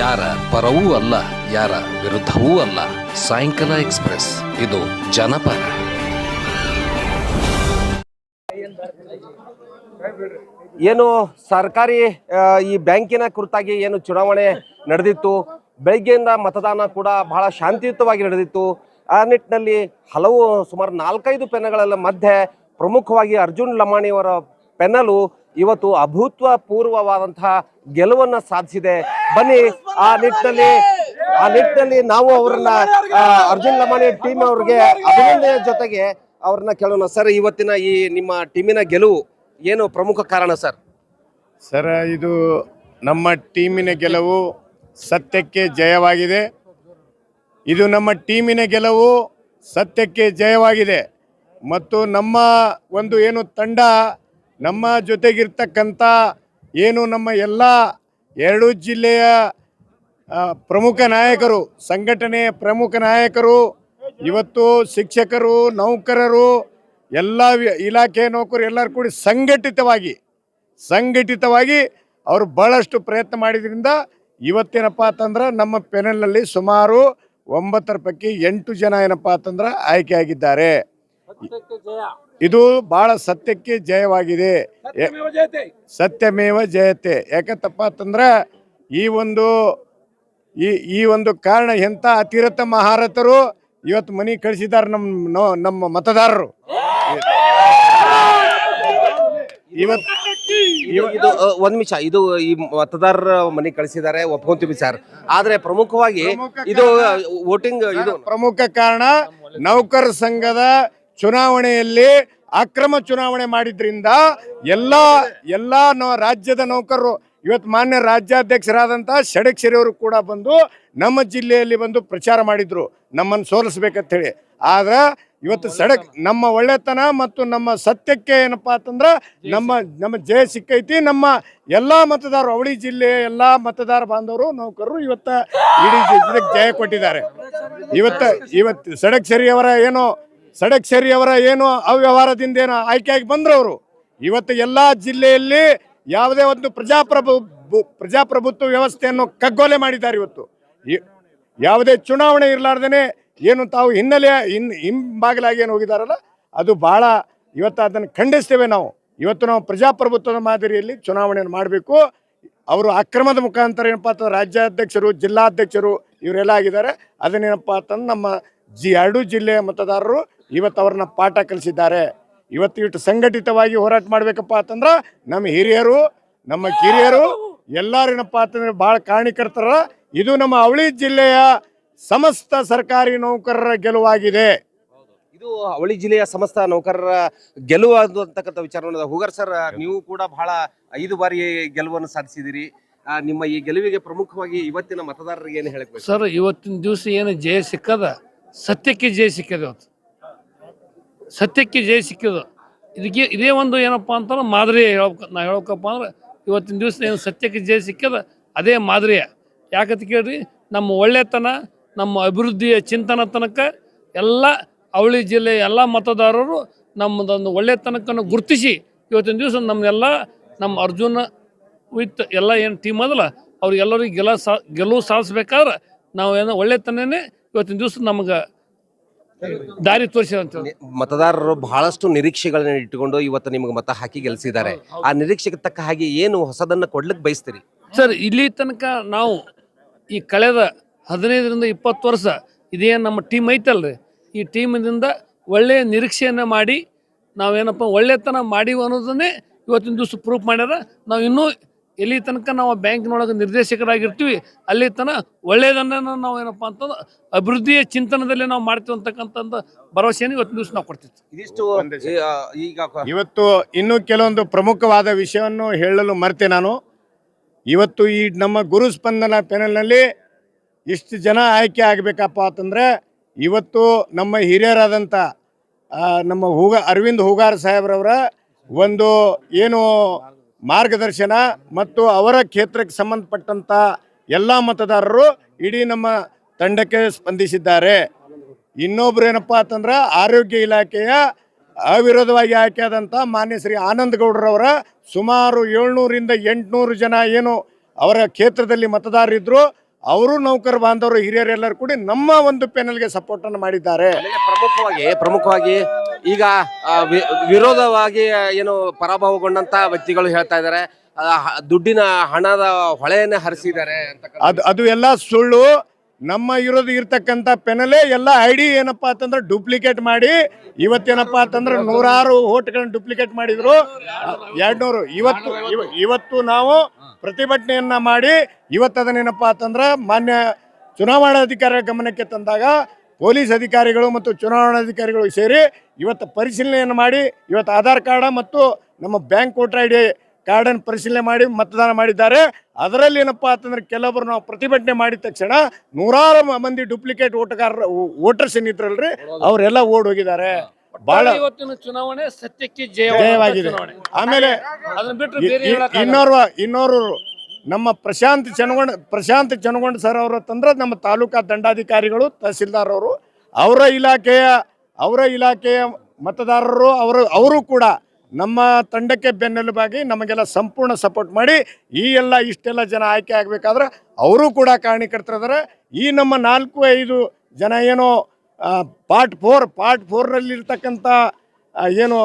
ಯಾರ ಪರವೂ ಅಲ್ಲ, ಯಾರ ವಿರುದ್ಧವೂ ಅಲ್ಲ. ಸಾಯಂಕಾಲ ಎಕ್ಸ್ಪ್ರೆಸ್, ಇದು ಜನಪರ. ಏನು ಸರ್ಕಾರಿ ಈ ಬ್ಯಾಂಕಿನ ಕುರಿತಾಗಿ ಏನು ಚುನಾವಣೆ ನಡೆದಿತ್ತು? ಬೆಳಗ್ಗೆಯಿಂದ ಮತದಾನ ಕೂಡ ಬಹಳ ಶಾಂತಿಯುತವಾಗಿ ನಡೆದಿತ್ತು. ಆ ನಿಟ್ಟಿನಲ್ಲಿ ಹಲವು ಸುಮಾರು ನಾಲ್ಕೈದು ಪೆನ್ಗಳ ಮಧ್ಯೆ ಪ್ರಮುಖವಾಗಿ ಅರ್ಜುನ್ ಲಮಾಣಿಯವರ ಪೆನ್ನಲು ಇವತ್ತು ಅಭೂತಪೂರ್ವವಾದಂತಹ ಗೆಲುವನ್ನು ಸಾಧಿಸಿದೆ. ಬನ್ನಿ ಆ ನಿಟ್ಟಿನಲ್ಲಿ ಆ ನಿಟ್ಟಿನಲ್ಲಿ ನಾವು ಅವರನ್ನ ಅರ್ಜುನ್ ಲಮಾಣಿ ಟೀಮ್ ಅವ್ರಿಗೆ ಅಭಿನಂದನೆಯ ಜೊತೆಗೆ ಅವ್ರನ್ನ ಕೇಳೋಣ. ಸರ್ ಇವತ್ತಿನ ಈ ನಿಮ್ಮ ಟೀಮಿನ ಗೆಲುವು ಏನು ಪ್ರಮುಖ ಕಾರಣ ಸರ್? ಸರ್ ಇದು ನಮ್ಮ ಟೀಮಿನ ಗೆಲುವು ಸತ್ಯಕ್ಕೆ ಜಯವಾಗಿದೆ. ಇದು ನಮ್ಮ ಟೀಮಿನ ಗೆಲುವು ಸತ್ಯಕ್ಕೆ ಜಯವಾಗಿದೆ. ಮತ್ತು ನಮ್ಮ ಒಂದು ಏನು ತಂಡ ನಮ್ಮ ಜೊತೆಗಿರ್ತಕ್ಕಂಥ ಏನು ನಮ್ಮ ಎಲ್ಲ ಎರಡೂ ಜಿಲ್ಲೆಯ ಪ್ರಮುಖ ನಾಯಕರು ಸಂಘಟನೆಯ ಪ್ರಮುಖ ನಾಯಕರು, ಇವತ್ತು ಶಿಕ್ಷಕರು, ನೌಕರರು, ಎಲ್ಲ ಇಲಾಖೆ ನೌಕರು ಎಲ್ಲರೂ ಕೂಡಿ ಸಂಘಟಿತವಾಗಿ ಸಂಘಟಿತವಾಗಿ ಅವರು ಬಹಳಷ್ಟು ಪ್ರಯತ್ನ ಮಾಡಿದ್ರಿಂದ ಇವತ್ತೇನಪ್ಪ ಅಂತಂದ್ರೆ ನಮ್ಮ ಪೆನಲ್ನಲ್ಲಿ ಸುಮಾರು ಒಂಬತ್ತರ ಪೈಕಿ ಎಂಟು ಜನ ಏನಪ್ಪ ಅಂತಂದ್ರೆ ಆಯ್ಕೆಯಾಗಿದ್ದಾರೆ ಇದು ಬಹಳ ಸತ್ಯಕ್ಕೆ ಜಯವಾಗಿದೆ. ಎ- ಸತ್ಯಮೇವ ಜಯತೆ. ಯಾಕಂತಪ್ಪ ಅಂತಂದ್ರೆ ಈ ಒಂದು ಈ ಈ ಒಂದು ಕಾರಣ ಎಂಥ ಅತಿರಥ ಮಹಾರಥರು ಇವತ್ತು ಮನೆ ಕಳಿಸಿದ್ದಾರೆ ನಮ್ಮ ನೋ- ನಮ್ಮ ಮತದಾರರು. ಇವತ್ತು ಇದು ಒಂದ್ ನಿಮಿಷ. ಇದು ಈ ಮತದಾರರ ಮನೆ ಕಳಿಸಿದ್ದಾರೆ ಒಪ್ಕೊಂತೀವಿ ಸರ್. ಆದ್ರೆ ಪ್ರಮುಖವಾಗಿ ಇದು ವೋಟಿಂಗ್ ಇದು ಪ್ರಮುಖ ಕಾರಣ ನೌಕರ ಸಂಘದ ಚುನಾವಣೆಯಲ್ಲಿ ಅಕ್ರಮ ಚುನಾವಣೆ ಮಾಡಿದ್ರಿಂದ ಎಲ್ಲ ಎಲ್ಲ ರಾಜ್ಯದ ನೌಕರರು, ಇವತ್ತು ಮಾನ್ಯ ರಾಜ್ಯಾಧ್ಯಕ್ಷರಾದಂಥ ಷಡಕ್ಷರಿ ಅವರು ಕೂಡ ಬಂದು ನಮ್ಮ ಜಿಲ್ಲೆಯಲ್ಲಿ ಬಂದು ಪ್ರಚಾರ ಮಾಡಿದ್ರು, ನಮ್ಮನ್ನು ಸೋಲಿಸ್ಬೇಕಂತ ಹೇಳಿ ಆದ್ರೆ ಇವತ್ತು ಸಡಕ್ ನಮ್ಮ ಒಳ್ಳೆತನ ಮತ್ತು ನಮ್ಮ ಸತ್ಯಕ್ಕೆ ಏನಪ್ಪಾ ಅಂತಂದ್ರೆ ನಮ್ಮ ನಮ್ಮ ಜಯ ಸಿಕ್ಕೈತಿ. ನಮ್ಮ ಎಲ್ಲ ಮತದಾರರು, ಅವಳಿ ಜಿಲ್ಲೆಯ ಎಲ್ಲ ಮತದಾರ ಬಾಂಧವರು, ನೌಕರರು ಇವತ್ತ ಇಡೀ ಜಿಲ್ಲೆಗೆ ಜಯ ಕೊಟ್ಟಿದ್ದಾರೆ. ಇವತ್ತ, ಇವತ್ತು ಸಡಕ್ ಅವರ ಏನು ಸಡಕ್ಷರಿ ಅವರ ಏನು ಅವ್ಯವಹಾರದಿಂದ ಏನು ಆಯ್ಕೆಯಾಗಿ ಬಂದರು ಅವರು ಇವತ್ತು ಎಲ್ಲಾ ಜಿಲ್ಲೆಯಲ್ಲಿ ಯಾವುದೇ ಒಂದು ಪ್ರಜಾಪ್ರಭು ಪ್ರಜಾಪ್ರಭುತ್ವ ವ್ಯವಸ್ಥೆಯನ್ನು ಕಗ್ಗೊಲೆ ಮಾಡಿದ್ದಾರೆ ಇವತ್ತು. ಯಾವುದೇ ಚುನಾವಣೆ ಇರಲಾರ್ದೇನೆ ಏನು ತಾವು ಹಿನ್ನೆಲೆಯ ಹಿನ್ ಹಿಂಬಾಗಿಲಾಗಿ ಏನು ಹೋಗಿದಾರಲ್ಲ, ಅದು ಬಹಳ ಇವತ್ತು ಅದನ್ನು ಖಂಡಿಸ್ತೇವೆ ನಾವು. ಇವತ್ತು ನಾವು ಪ್ರಜಾಪ್ರಭುತ್ವದ ಮಾದರಿಯಲ್ಲಿ ಚುನಾವಣೆಯನ್ನು ಮಾಡಬೇಕು. ಅವರು ಅಕ್ರಮದ ಮುಖಾಂತರ ಏನಪ್ಪ ಅಂತಂದ್ರೆ ರಾಜ್ಯಾಧ್ಯಕ್ಷರು, ಜಿಲ್ಲಾಧ್ಯಕ್ಷರು ಇವರೆಲ್ಲ ಆಗಿದ್ದಾರೆ. ಅದನ್ನೇನಪ್ಪ ಅಂತಂದ್ರೆ ನಮ್ಮ ಜಿ ಎರಡು ಜಿಲ್ಲೆಯ ಮತದಾರರು ಇವತ್ತು ಅವ್ರನ್ನ ಪಾಠ ಕಲಿಸಿದ್ದಾರೆ. ಇವತ್ತು ಇಟ್ಟು ಸಂಘಟಿತವಾಗಿ ಹೋರಾಟ ಮಾಡ್ಬೇಕಪ್ಪ ಅಂತಂದ್ರೆ ನಮ್ಮ ಹಿರಿಯರು ನಮ್ಮ ಕಿರಿಯರು ಎಲ್ಲರೇನಪ್ಪ ಅಂತಂದ್ರೆ ಭಾಳ ಕಾರಣೀಕರ್ತರ. ಇದು ನಮ್ಮ ಅವಳಿ ಜಿಲ್ಲೆಯ ಸಮಸ್ತ ಸರ್ಕಾರಿ ನೌಕರರ ಗೆಲುವಾಗಿದೆ. ಇದು ಅವಳಿ ಜಿಲ್ಲೆಯ ಸಮಸ್ತ ನೌಕರರ ಗೆಲುವು ಅಂತಕ್ಕಂಥ ವಿಚಾರ ಹುಗರ್ ಸರ್ ನೀವು ಕೂಡ ಬಹಳ ಐದು ಬಾರಿ ಗೆಲುವನ್ನು ಸಾಧಿಸಿದಿರಿ ನಿಮ್ಮ ಈ ಗೆಲುವಿಗೆ ಪ್ರಮುಖವಾಗಿ ಇವತ್ತಿನ ಮತದಾರರಿಗೆ ಏನು ಹೇಳಬೇಕು? ಸರ್ ಇವತ್ತಿನ ದಿವಸ ಏನು ಜಯ ಸಿಕ್ಕದ? ಸತ್ಯಕ್ಕೆ ಜಯ ಸಿಕ್ಕದ ಇವತ್ತು ಸತ್ಯಕ್ಕೆ ಜಯ ಸಿಕ್ಕಿದ. ಇದಕ್ಕೆ ಇದೇ ಒಂದು ಏನಪ್ಪ ಅಂತಂದ್ರೆ ಮಾದರಿಯ ಹೇಳ್ಬೇಕು ನಾ ಹೇಳ್ಬೇಕಪ್ಪ ಅಂದ್ರೆ ಇವತ್ತಿನ ದಿವಸ ಏನು ಸತ್ಯಕ್ಕೆ ಜಯ ಸಿಕ್ಕದ ಅದೇ ಮಾದರಿಯ. ಯಾಕಂತ ಕೇಳ್ರಿ, ನಮ್ಮ ಒಳ್ಳೆತನ, ನಮ್ಮ ಅಭಿವೃದ್ಧಿಯ ಚಿಂತನ ತನಕ ಎಲ್ಲ ಅವಳಿ ಜಿಲ್ಲೆಯ ಎಲ್ಲ ಮತದಾರರು ನಮ್ಮದೊಂದು ಒಳ್ಳೆತನಕನ್ನು ಗುರುತಿಸಿ ಇವತ್ತಿನ ದಿವಸ ನಮ್ಮೆಲ್ಲ ನಮ್ಮ ಅರ್ಜುನ ವಿತ್ ಎಲ್ಲ ಏನು ಟೀಮ್ ಅದಲ್ಲ, ಅವ್ರಿಗೆಲ್ಲರಿಗೆ ಗೆಲ ಸಾ, ಗೆಲುವು ಸಾಧಿಸ್ಬೇಕಾದ್ರೆ ನಾವು ಏನೋ ಒಳ್ಳೆತನೇ ಇವತ್ತಿನ ದಿವಸ ನಮಗೆ ದಾರಿ ತೋರಿಸಿದಂತ. ಮತದಾರರು ಬಹಳಷ್ಟು ನಿರೀಕ್ಷೆಗಳನ್ನ ಇಟ್ಟುಕೊಂಡು ಇವತ್ತು ನಿಮಗೆ ಮತ ಹಾಕಿ ಗೆಲ್ಸಿದ್ದಾರೆ. ಆ ನಿರೀಕ್ಷೆಗೆ ತಕ್ಕ ಹಾಗೆ ಏನು ಹೊಸದನ್ನ ಕೊಡ್ಲಿಕ್ಕೆ ಬಯಸ್ತೀರಿ? ಸರ್ ಇಲ್ಲಿ ತನಕ ನಾವು ಈ ಕಳೆದ ಹದಿನೈದರಿಂದ ಇಪ್ಪತ್ತು ವರ್ಷ ಇದೇನು ನಮ್ಮ ಟೀಮ್ ಐತಲ್ರಿ. ಈ ಟೀಮಿನಿಂದ ಒಳ್ಳೆಯ ನಿರೀಕ್ಷೆಯನ್ನು ಮಾಡಿ ನಾವೇನಪ್ಪ ಒಳ್ಳೆತನ ಮಾಡೀವಿ ಅನ್ನೋದನ್ನೇ ಇವತ್ತಿನ ದಿವಸ ಪ್ರೂಫ್ ಮಾಡ್ಯಾರ. ನಾವು ಇನ್ನೂ ಎಲ್ಲಿ ತನಕ ನಾವು ಬ್ಯಾಂಕ್ನೊಳಗೆ ನಿರ್ದೇಶಕರಾಗಿರ್ತೀವಿ ಅಲ್ಲಿ ತನ ಒಳ್ಳೆಯದನ್ನ ನಾವು ಏನಪ್ಪ ಅಂತಂದ್ರೆ ಅಭಿವೃದ್ಧಿಯ ಚಿಂತನದಲ್ಲಿ ನಾವು ಮಾಡ್ತೀವಿ ಅಂತಕ್ಕಂಥದ್ದು ಭರವಸೆಯನ್ನು ಇವತ್ತು ನ್ಯೂಸ್ ನಾವು ಕೊಡ್ತೀವಿ ಇದಿಷ್ಟು ಈಗ ಇವತ್ತು ಇನ್ನೂ ಕೆಲವೊಂದು ಪ್ರಮುಖವಾದ ವಿಷಯವನ್ನು ಹೇಳಲು ಮರ್ತೆ ನಾನು. ಇವತ್ತು ಈ ನಮ್ಮ ಗುರು ಸ್ಪಂದನ ಪ್ಯಾನೆಲ್ನಲ್ಲಿ ಇಷ್ಟು ಜನ ಆಯ್ಕೆ ಆಗಬೇಕಪ್ಪ ಅಂತಂದರೆ ಇವತ್ತು ನಮ್ಮ ಹಿರಿಯರಾದಂಥ ನಮ್ಮ ಹೂಗ ಅರವಿಂದ್ ಹೂಗಾರ್ ಸಾಹೇಬ್ರವರ ಒಂದು ಏನು ಮಾರ್ಗದರ್ಶನ ಮತ್ತು ಅವರ ಕ್ಷೇತ್ರಕ್ಕೆ ಸಂಬಂಧಪಟ್ಟಂಥ ಎಲ್ಲ ಮತದಾರರು ಇಡೀ ನಮ್ಮ ತಂಡಕ್ಕೆ ಸ್ಪಂದಿಸಿದ್ದಾರೆ. ಇನ್ನೊಬ್ರು ಏನಪ್ಪ ಅಂತಂದ್ರೆ ಆರೋಗ್ಯ ಇಲಾಖೆಯ ಅವಿರೋಧವಾಗಿ ಆಯ್ಕೆಯಾದಂಥ ಮಾನ್ಯ ಶ್ರೀ ಆನಂದ ಗೌಡ್ರವರ ಸುಮಾರು ಏಳ್ನೂರಿಂದ ಎಂಟುನೂರು ಜನ ಏನು ಅವರ ಕ್ಷೇತ್ರದಲ್ಲಿ ಮತದಾರರಿದ್ದರು ಅವರು ನೌಕರ ಬಾಂಧವರು ಹಿರಿಯರೆಲ್ಲರೂ ಕೂಡಿ ನಮ್ಮ ಒಂದು ಪ್ಯಾನೆಲ್ಗೆ ಸಪೋರ್ಟ್ ಅನ್ನು ಮಾಡಿದ್ದಾರೆ. ಪ್ರಮುಖವಾಗಿ ಪ್ರಮುಖವಾಗಿ ಈಗ ವಿರೋಧವಾಗಿ ಏನು ಪರಾಭವಗೊಂಡಂತ ವ್ಯಕ್ತಿಗಳು ಹೇಳ್ತಾ ಇದ್ದಾರೆ. ದುಡ್ಡಿನ ಹಣದ ಹೊಳೆಯನ್ನ ಹರಿಸಿದ್ದಾರೆ ಅದು ಅದು ಎಲ್ಲ ಸುಳ್ಳು. ನಮ್ಮ ಇರೋದು ಇರ್ತಕ್ಕಂಥ ಪೆನಲೇ ಎಲ್ಲ ಐ ಡಿ ಏನಪ್ಪಾ ಅಂತಂದ್ರೆ ಡೂಪ್ಲಿಕೇಟ್ ಮಾಡಿ, ಇವತ್ತೇನಪ್ಪಾ ಅಂತಂದ್ರೆ ನೂರಾರು ಓಟ್ಗಳನ್ನು ಡೂಪ್ಲಿಕೇಟ್ ಮಾಡಿದ್ರು. ಎರಡ್ನೂರು, ಇವತ್ತು, ಇವ- ಇವತ್ತು ನಾವು ಪ್ರತಿಭಟನೆಯನ್ನ ಮಾಡಿ, ಇವತ್ತು ಅದನ್ನೇನಪ್ಪಾ ಅಂತಂದ್ರೆ ಮಾನ್ಯ ಚುನಾವಣಾಧಿಕಾರಿಗಳ ಗಮನಕ್ಕೆ ತಂದಾಗ ಪೊಲೀಸ್ ಅಧಿಕಾರಿಗಳು ಮತ್ತು ಚುನಾವಣಾಧಿಕಾರಿಗಳು ಸೇರಿ ಇವತ್ತು ಪರಿಶೀಲನೆಯನ್ನು ಮಾಡಿ ಇವತ್ತು ಆಧಾರ್ ಕಾರ್ಡ ಮತ್ತು ನಮ್ಮ ಬ್ಯಾಂಕ್ ವೋಟರ್ ಐ ಡಿ ಕಾರ್ಡನ್ನು ಪರಿಶೀಲನೆ ಮಾಡಿ ಮತದಾನ ಮಾಡಿದ್ದಾರೆ. ಅದರಲ್ಲಿ ಏನಪ್ಪಾ ಅಂತಂದ್ರೆ ಕೆಲವೊಬ್ರು ನಾವು ಪ್ರತಿಭಟನೆ ಮಾಡಿದ ತಕ್ಷಣ ನೂರಾರು ಮಂದಿ ಡೂಪ್ಲಿಕೇಟ್ ಓಟಗಾರರ ವೋಟರ್ಸ್ ಏನಿದ್ರಲ್ರಿ ಅವರೆಲ್ಲ ಓಡ್ ಹೋಗಿದ್ದಾರೆ. ಬಹಳ ಇವತ್ತಿನ ಚುನಾವಣೆ ಸತ್ಯಕ್ಕೆ ಜಯ ಜಯವಾಗಿದೆ. ಆಮೇಲೆ ಇನ್ನೋರ್ವ ಇನ್ನೋರು ನಮ್ಮ ಪ್ರಶಾಂತ್ ಚನಗೊಂಡ ಪ್ರಶಾಂತ್ ಚನಗೊಂಡ ಸರ್ ಅವರು ತಂದ್ರೆ ನಮ್ಮ ತಾಲೂಕಾ ದಂಡಾಧಿಕಾರಿಗಳು ತಹಸೀಲ್ದಾರ್ ಅವರು ಅವರ ಇಲಾಖೆಯ ಅವರ ಇಲಾಖೆಯ ಮತದಾರರು, ಅವರು ಅವರು ಕೂಡ ನಮ್ಮ ತಂಡಕ್ಕೆ ಬೆನ್ನೆಲುಬಾಗಿ ನಮಗೆಲ್ಲ ಸಂಪೂರ್ಣ ಸಪೋರ್ಟ್ ಮಾಡಿ ಈ ಎಲ್ಲ ಇಷ್ಟೆಲ್ಲ ಜನ ಆಯ್ಕೆ ಆಗಬೇಕಾದ್ರೆ ಅವರು ಕೂಡ ಕಾರಣೀಕರ್ತರಿದ್ದಾರೆ ಈ ನಮ್ಮ ನಾಲ್ಕು, ಐದು ಜನ ಏನೋ ಪಾರ್ಟ್ ಫೋರ್, ಪಾರ್ಟ್ ಫೋರ್ನಲ್ಲಿರ್ತಕ್ಕಂಥ ಏನು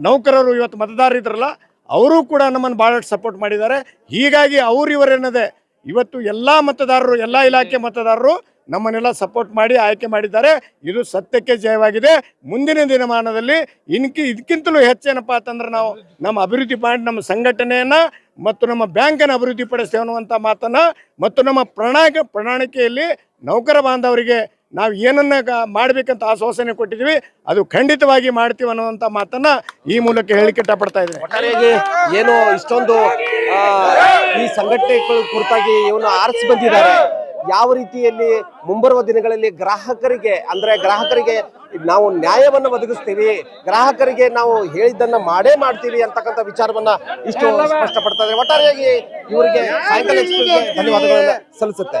ನೌಕರರು ಇವತ್ತು ಮತದಾರರಿದ್ರಲ್ಲ ಅವರು ಕೂಡ ನಮ್ಮನ್ನು ಭಾಳಷ್ಟು ಸಪೋರ್ಟ್ ಮಾಡಿದ್ದಾರೆ. ಹೀಗಾಗಿ ಅವ್ರು ಇವರೇನದೆ ಇವತ್ತು ಎಲ್ಲ ಮತದಾರರು, ಎಲ್ಲ ಇಲಾಖೆ ಮತದಾರರು ನಮ್ಮನ್ನೆಲ್ಲ ಸಪೋರ್ಟ್ ಮಾಡಿ ಆಯ್ಕೆ ಮಾಡಿದ್ದಾರೆ. ಇದು ಸತ್ಯಕ್ಕೆ ಜಯವಾಗಿದೆ. ಮುಂದಿನ ದಿನಮಾನದಲ್ಲಿ ಇನ್ಕಿ ಇದಕ್ಕಿಂತಲೂ ಹೆಚ್ಚೇನಪ್ಪ ಅಂತಂದ್ರೆ ನಾವು ನಮ್ಮ ಅಭಿವೃದ್ಧಿ ಪಾಯಿಂಟ್, ನಮ್ಮ ಸಂಘಟನೆಯನ್ನ ಮತ್ತು ನಮ್ಮ ಬ್ಯಾಂಕನ್ನು ಅಭಿವೃದ್ಧಿ ಪಡಿಸ್ತೇವೆ ಅನ್ನುವಂಥ ಮಾತನ್ನು ಮತ್ತು ನಮ್ಮ ಪ್ರಣಾಳಿಕೆ, ಪ್ರಣಾಳಿಕೆಯಲ್ಲಿ ನೌಕರ ಬಾಂಧವರಿಗೆ ನಾವು ಏನನ್ನ ಮಾಡಬೇಕಂತ ಆಶ್ವಾಸನೆ ಕೊಟ್ಟಿದ್ದೀವಿ, ಅದು ಖಂಡಿತವಾಗಿ ಮಾಡ್ತೀವಿ ಅನ್ನುವಂಥ ಮಾತನ್ನ ಈ ಮೂಲಕ ಹೇಳಿಕೆ ಇಷ್ಟಪಡ್ತಾ ಇದ್ದೀನಿ. ಒಟ್ಟಾರೆಯಾಗಿ ಏನು ಇಷ್ಟೊಂದು ಈ ಸಂಘಟನೆಗಳ ಕುರಿತಾಗಿ ಇವನು ಆರಿಸಿ ಬಂದಿದ್ದಾರೆ. ಯಾವ ರೀತಿಯಲ್ಲಿ ಮುಂಬರುವ ದಿನಗಳಲ್ಲಿ ಗ್ರಾಹಕರಿಗೆ, ಅಂದ್ರೆ ಗ್ರಾಹಕರಿಗೆ ನಾವು ನ್ಯಾಯವನ್ನು ಒದಗಿಸ್ತೀವಿ, ಗ್ರಾಹಕರಿಗೆ ನಾವು ಹೇಳಿದ್ದನ್ನ ಮಾಡೇ ಮಾಡ್ತೀವಿ ಅಂತಕ್ಕಂಥ ವಿಚಾರವನ್ನ ಇಷ್ಟು ಸ್ಪಷ್ಟಪಡ್ತಾ ಇದೆ ಒಟ್ಟಾರೆಯಾಗಿ ಇವರಿಗೆ ಸಾಯಂಕಾಲ ಧನ್ಯವಾದಗಳನ್ನ ಸಲ್ಲಿಸುತ್ತೆ